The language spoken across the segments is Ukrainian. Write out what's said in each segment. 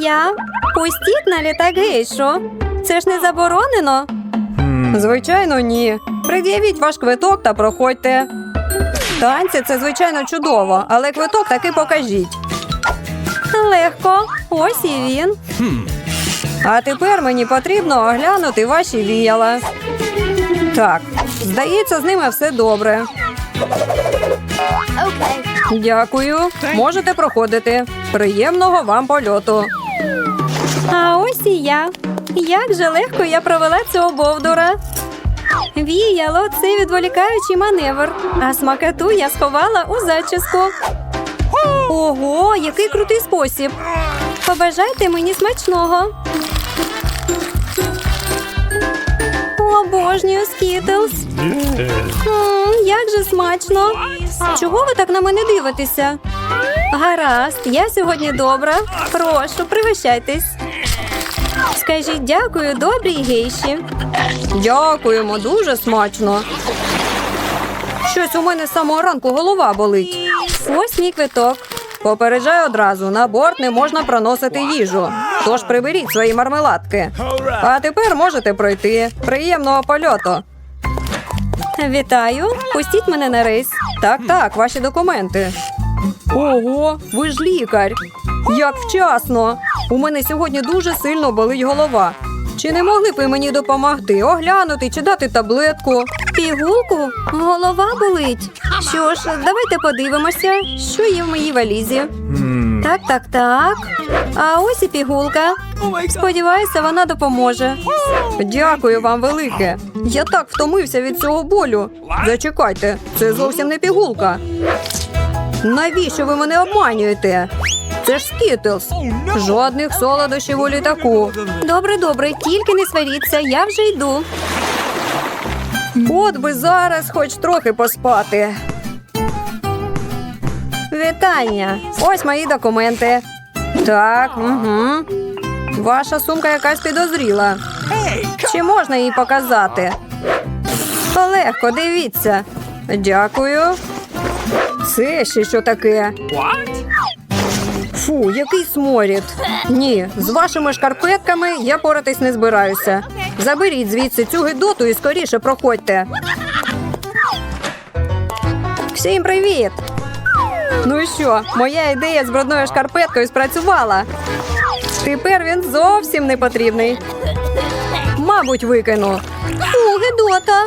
я. Пустіть на літак гейшу. Це ж не заборонено. Звичайно, ні. Пред'явіть ваш квиток та проходьте. Танці це звичайно чудово, але квиток таки покажіть. Легко. Ось і він. А тепер мені потрібно оглянути ваші віяла. Так, здається, з ними все добре. Дякую. Можете проходити. Приємного вам польоту. А ось і я. Як же легко я провела цього бовдура. Віяло це відволікаючий маневр, а смакату я сховала у зачіску. Ого, який крутий спосіб. Побажайте мені смачного. Обожнюю скітлс. Як же смачно. Чого ви так на мене дивитеся? Гаразд, я сьогодні добра. Прошу, пригощайтесь. Скажіть дякую добрій гейші. Дякуємо, дуже смачно. Щось у мене з самого ранку голова болить. Ось мій квиток. Попереджаю одразу, на борт не можна проносити їжу. Тож приберіть свої мармеладки. А тепер можете пройти. Приємного польоту. Вітаю. Пустіть мене на рейс. Так, так, ваші документи. Ого, ви ж лікар. Як вчасно. У мене сьогодні дуже сильно болить голова. Чи не могли б ви мені допомогти, оглянути чи дати таблетку? Пігулку? Голова болить. Що ж, давайте подивимося, що є в моїй валізі. Так, так, так. А ось і пігулка. Сподіваюся, вона допоможе. Дякую вам велике. Я так втомився від цього болю. Зачекайте, це зовсім не пігулка. Навіщо ви мене обманюєте? Це ж скітлс. Жодних солодощів у літаку. Добре, добре, тільки не сваріться, я вже йду. От би зараз хоч трохи поспати. Вітання. Ось мої документи. Так, угу. Ваша сумка якась підозріла. Чи можна її показати? Легко, дивіться. Дякую. Це ще що таке? Фу, який сморід. Ні, з вашими шкарпетками я поратись не збираюся. Заберіть звідси цю гидоту і скоріше проходьте. Всім привіт! Ну і що, моя ідея з брудною шкарпеткою спрацювала. Тепер він зовсім не потрібний. Мабуть, викину. Фу, гидота.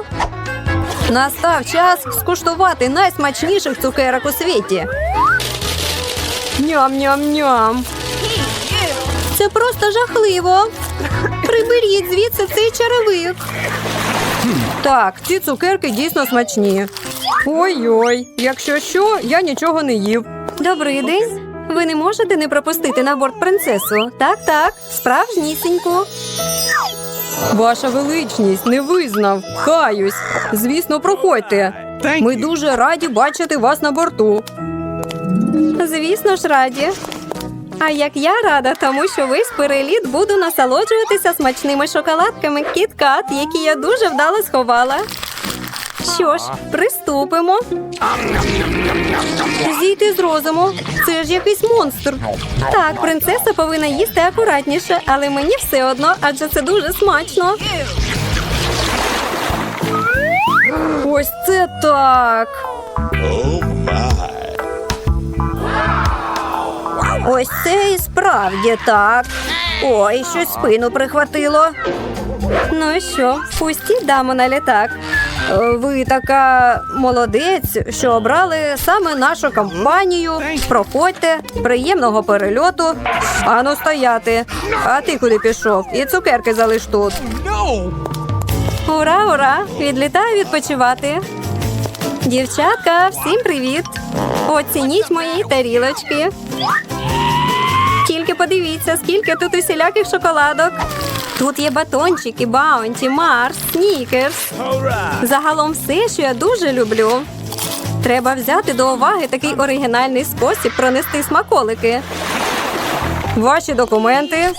Настав час скуштувати найсмачніших цукерок у світі. Ням-ням-ням. Це просто жахливо. Приберіть звідси цей черевик. Так, ці цукерки дійсно смачні. Ой-ой, якщо що, я нічого не їв. Добрий день. Ви не можете не пропустити на борт принцесу. Так, так, справжнісіньку. Ваша величність не визнав. Хаюсь. Звісно, проходьте. Ми дуже раді бачити вас на борту. Звісно ж, раді. А як я рада, тому що весь переліт буду насолоджуватися смачними шоколадками кіт-кат, які я дуже вдало сховала. Що ж, приступимо. Зійти з розуму. Це ж якийсь монстр. Так, принцеса повинна їсти акуратніше, але мені все одно, адже це дуже смачно. Ось це так. Ось це і справді так. Ой, щось спину прихватило. Ну що, пустіть даму на літак. Ви така молодець, що обрали саме нашу компанію. Проходьте, приємного перельоту. Ану стояти. А ти куди пішов? І цукерки залиш тут. Ура, ура! Відлітаю відпочивати. Дівчатка, всім привіт! Оцініть мої тарілочки. Тільки подивіться, скільки тут усіляких шоколадок. Тут є батончики, баунті, марс, снікерс. Загалом все, що я дуже люблю. Треба взяти до уваги такий оригінальний спосіб пронести смаколики. Ваші документи.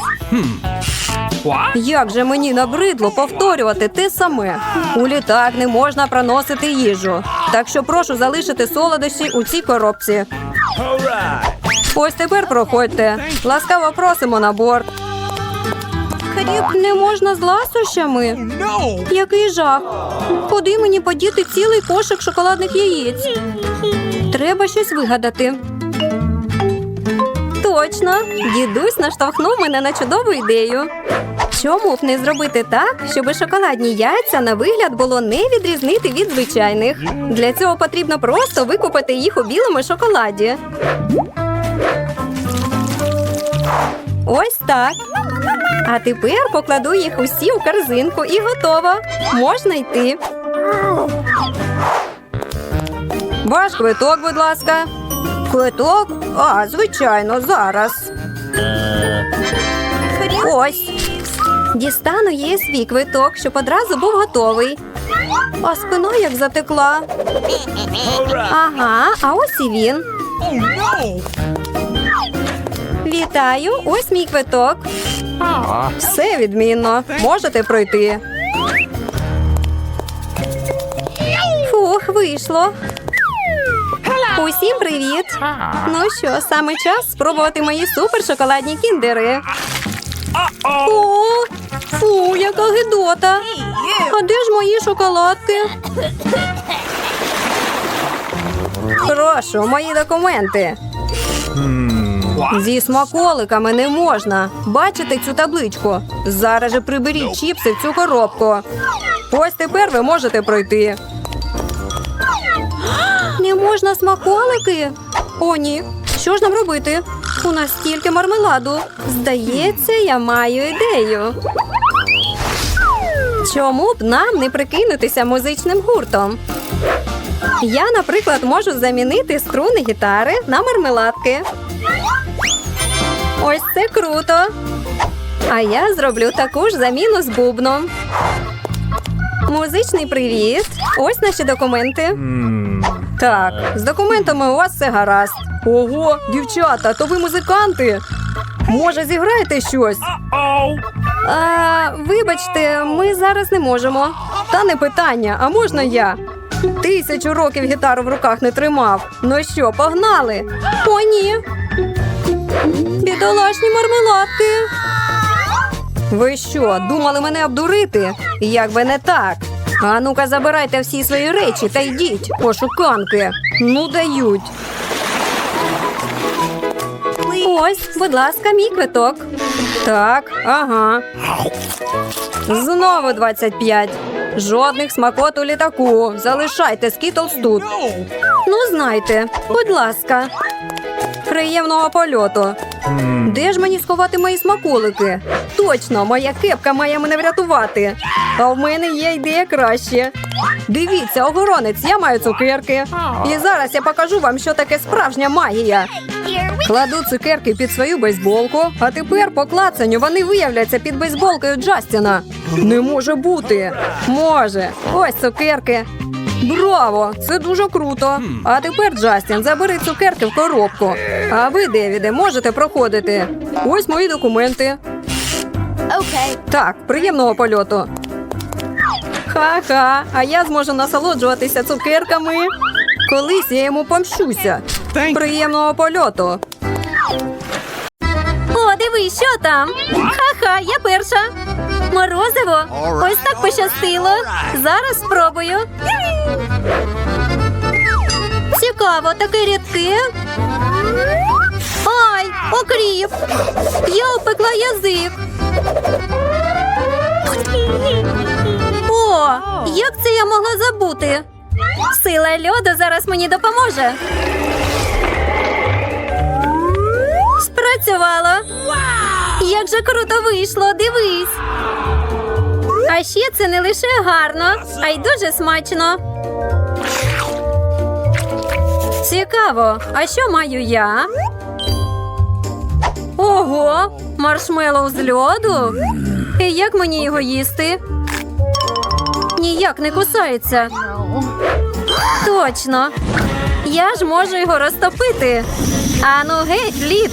Як же мені набридло повторювати те саме. У літак не можна проносити їжу. Так що прошу залишити солодощі у цій коробці. Ось тепер проходьте. Ласкаво просимо на борт. Не можна з ласощами. Який жах. Куди мені подіти цілий кошик шоколадних яєць? Треба щось вигадати. Точно, дідусь наштовхнув мене на чудову ідею. Чому б не зробити так, щоб шоколадні яйця на вигляд було не відрізнити від звичайних? Для цього потрібно просто викупити їх у білому шоколаді. Ось так. А тепер покладу їх усі у корзинку і готово. Можна йти. Ваш квиток, будь ласка. Квиток? А, звичайно, зараз. Ось. Дістану їй свій квиток, щоб одразу був готовий. А спина як затекла. Ага, а ось і він. Вітаю, ось мій квиток. Все відмінно. Можете пройти. Фух, вийшло. Усім привіт! Ну що, саме час спробувати мої супершоколадні кіндери. О, фу, яка гидота. А де ж мої шоколадки? Прошу, мої документи. Зі смаколиками не можна. Бачите цю табличку? Зараз же приберіть чіпси в цю коробку. Ось тепер ви можете пройти. Не можна смаколики? О, ні. Що ж нам робити? У нас стільки мармеладу. Здається, я маю ідею. Чому б нам не прикинутися музичним гуртом? Я, наприклад, можу замінити струни гітари на мармеладки. Ось це круто. А я зроблю таку ж заміну з бубном. Музичний привіт. Ось наші документи. Так, з документами у вас все гаразд. Ого, дівчата, то ви музиканти. Може, зіграєте щось? А, вибачте, ми зараз не можемо. Та не питання, а можна я? Тисячу років гітару в руках не тримав. Ну що, погнали? О, ні. Бідолашні мармеладки. Ви що, думали мене обдурити? Як би не так. А ну-ка, забирайте всі свої речі та йдіть, пошуканки. Ну дають. Ось, будь ласка, мій квиток. Так, ага. Знову 25. Жодних смакот у літаку. Залишайте скітлс тут. Ну, знайте, будь ласка. Приємного польоту. Де ж мені сховати мої смаколики? Точно, моя кепка має мене врятувати. А в мене є ідея краще. Дивіться, охоронець, я маю цукерки. І зараз я покажу вам, що таке справжня магія. Кладу цукерки під свою бейсболку, а тепер по клацанню вони виявляться під бейсболкою Джастіна. Не може бути. Може. Ось цукерки. Браво! Це дуже круто. А тепер, Джастін, забери цукерки в коробку. А ви, Девіде, можете проходити. Ось мої документи. Okay. Так, приємного польоту. Ха-ха, а я зможу насолоджуватися цукерками. Колись я йому помщуся. Приємного польоту. О, дивись, що там. Ха-ха, я перша. Морозиво. Ось так пощастило. Зараз спробую. Цікаво, таке рідке. Ай, окріп. Я опекла язик. О, як це я могла забути? Сила льоду зараз мені допоможе. Спрацювало. Як же круто вийшло, дивись. А ще це не лише гарно, а й дуже смачно. Цікаво, а що маю я? Ого, маршмеллоу з льоду. І як мені його їсти? Ніяк не кусається. Точно. Я ж можу його розтопити. Ану геть, лід.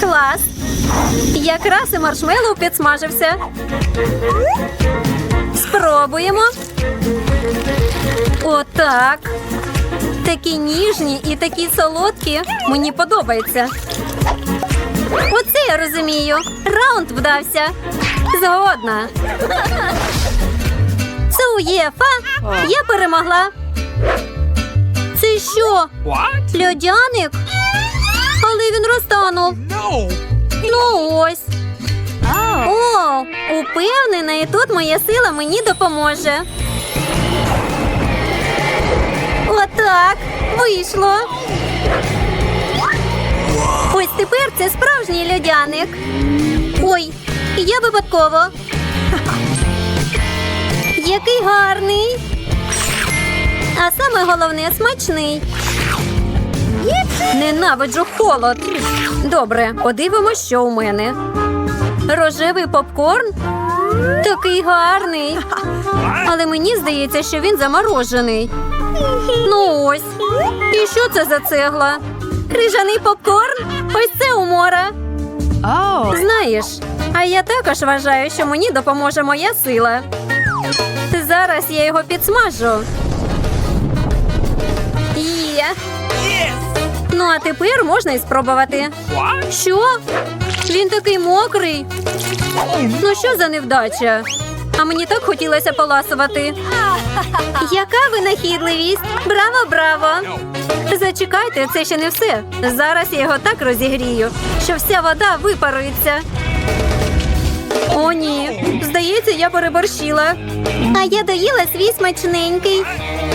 Клас. Якраз і маршмеллоу підсмажився. Спробуємо. Отак. Такі ніжні і такі солодкі. Мені подобається. Оце я розумію. Раунд вдався. Згодна. Суєфа, я перемогла. Це що? Льодяник? Але він розтанув. Ну ось. О, упевнена, і тут моя сила мені допоможе. Отак. Вийшло. Ось тепер це справжній льодяник. Ой, я випадково. Який гарний. А саме головне смачний. Ненавиджу холод. Добре, подивимось, що у мене. Рожевий попкорн? Такий гарний. Але мені здається, що він заморожений. Ну ось. І що це за цегла? Крижаний попкорн? Ось це умора. Oh. Знаєш, а я також вважаю, що мені допоможе моя сила. Зараз я його підсмажу. Є. Yes. Ну а тепер можна і спробувати. What? Що? Він такий мокрий. Ну що за невдача? А мені так хотілося поласувати. Яка винахідливість! Браво, браво! Зачекайте, це ще не все. Зараз я його так розігрію, що вся вода випарується. О, ні. Здається, я переборщила. А я доїла свій смачненький.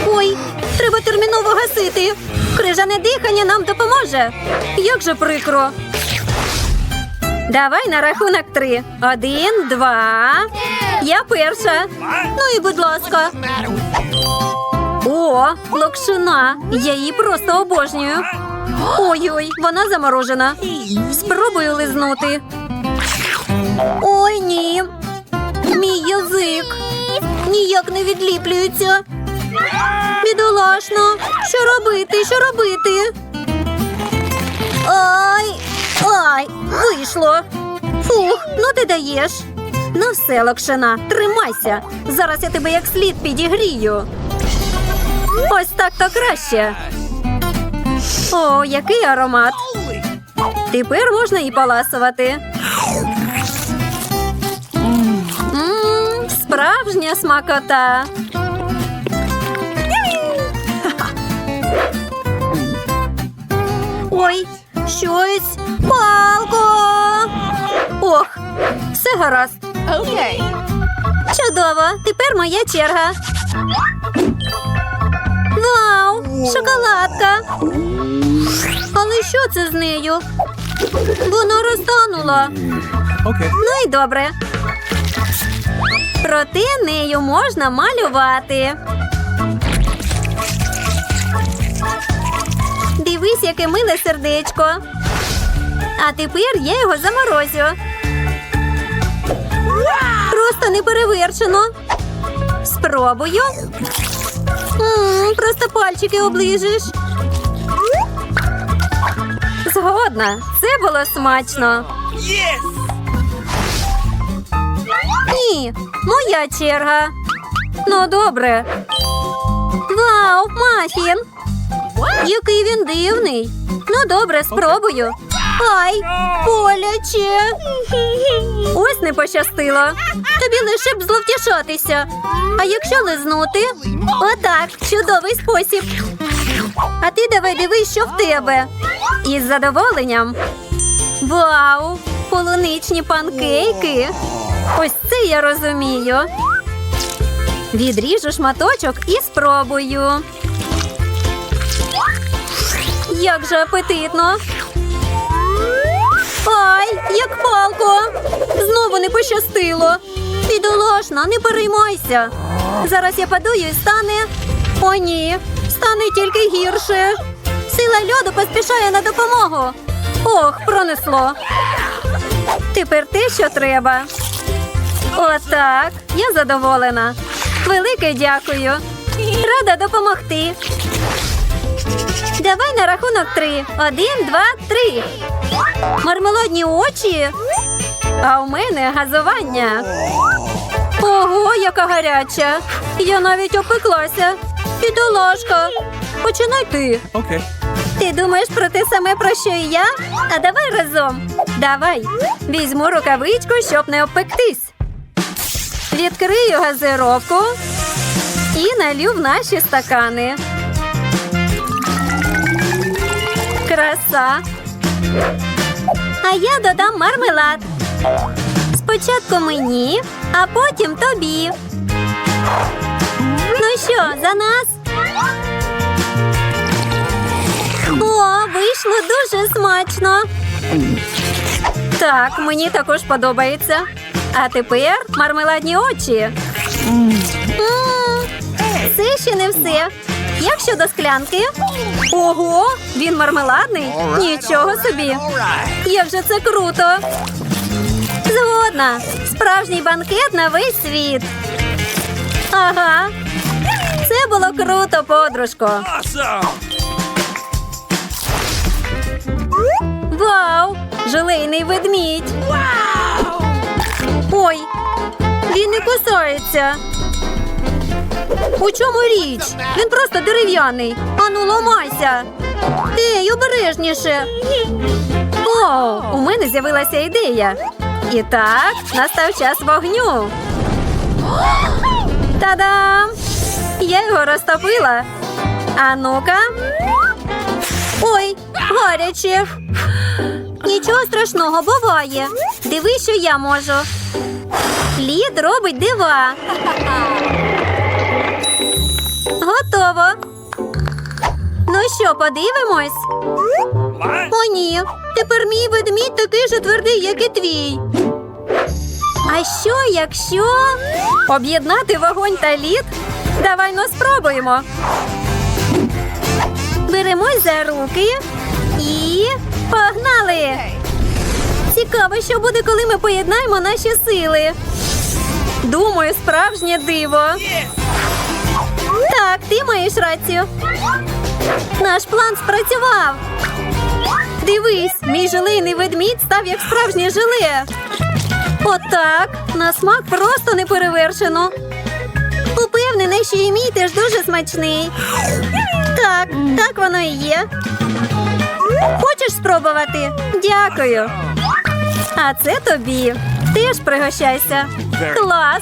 Ой, треба терміново гасити. Крижане дихання нам допоможе. Як же прикро. Давай на рахунок три. Один, два. Я перша. Ну і будь ласка. О, локшина. Я її просто обожнюю. Ой-ой, вона заморожена. Спробую лизнути. Ой, ні. Мій язик. Ніяк не відліплюється. Бідолашно. Що робити? Що робити? Ай! Ай! Вийшло. Фух, ну ти даєш. Ну все, Локшина, тримайся. Зараз я тебе як слід підігрію. Ось так то краще. О, який аромат. Тепер можна і поласувати. Справжня смакота. Ой, щось. Палко. Ох, все гаразд. Okay. Чудово, тепер моя черга. Вау, шоколадка. Але що це з нею? Вона розтанула. Okay. Ну і добре. Проте нею можна малювати. Дивись, яке миле сердечко. А тепер я його заморозю. Просто не перевершено. Спробую. М, просто пальчики оближиш. Згодна, це було смачно. Yes. Ні, моя черга. Ну, добре. Вау, мафін. Який він дивний. Ну, добре, спробую. Ай, боляче. Ось не пощастило. Тобі лише б зловтішатися. А якщо лизнути? Отак, чудовий спосіб. А ти давай дивись, що в тебе. Із задоволенням. Вау! Полуничні панкейки. Ось це я розумію. Відріжу шматочок і спробую. Як же апетитно. Ай, як палко. Знову не пощастило. Підолашна, не переймайся. Зараз я падаю і стане. О, ні, стане тільки гірше. Сила льоду поспішає на допомогу. Ох, пронесло. Тепер те, що треба. Отак. Я задоволена. Велике дякую. Рада допомогти. Давай на рахунок три. Один, два, три. Мармелодні очі. А у мене газування. Ого, яка гаряча. Я навіть опеклася. Бідолашка. Починай ти. Okay. Ти думаєш про те саме, про що і я? А давай разом. Давай. Візьму рукавичку, щоб не обпектись. Відкрию газировку і налю в наші стакани. Краса. А я додам мармелад. Спочатку мені, а потім тобі. Ну що, за нас? О, вийшло дуже смачно. Так, мені також подобається. А тепер мармеладні очі. М, Це ще не все. Як щодо склянки? Ого, він мармеладний? Нічого собі. Як же це круто. Згодна. Справжній банкет на весь світ. Ага. Це було круто, подружко. Вау! Желейний ведмідь. Ой, він не кусається. У чому річ? Він просто дерев'яний. Ану, ломайся. Ей, обережніше. О, у мене з'явилася ідея. І так, настав час вогню. Та-дам! Я його розтопила. А ну-ка. Ой, гаряче. Нічого страшного буває. Диви, що я можу. Лід робить дива. Готово. Ну що, подивимось? О, ні. Тепер мій ведмідь такий же твердий, як і твій. А що, якщо об'єднати вогонь та лід? Давай ну спробуємо. Беремось за руки і погнали! Цікаво, що буде, коли ми поєднаємо наші сили. Думаю, справжнє диво. Так, ти маєш рацію. Наш план спрацював. Дивись, мій желейний ведмідь став як справжнє желе. Отак, на смак просто не перевершено. Упевнена, що і мій теж дуже смачний. Так, так воно і є. Хочеш спробувати? Дякую. А це тобі. Теж пригощайся. Клас.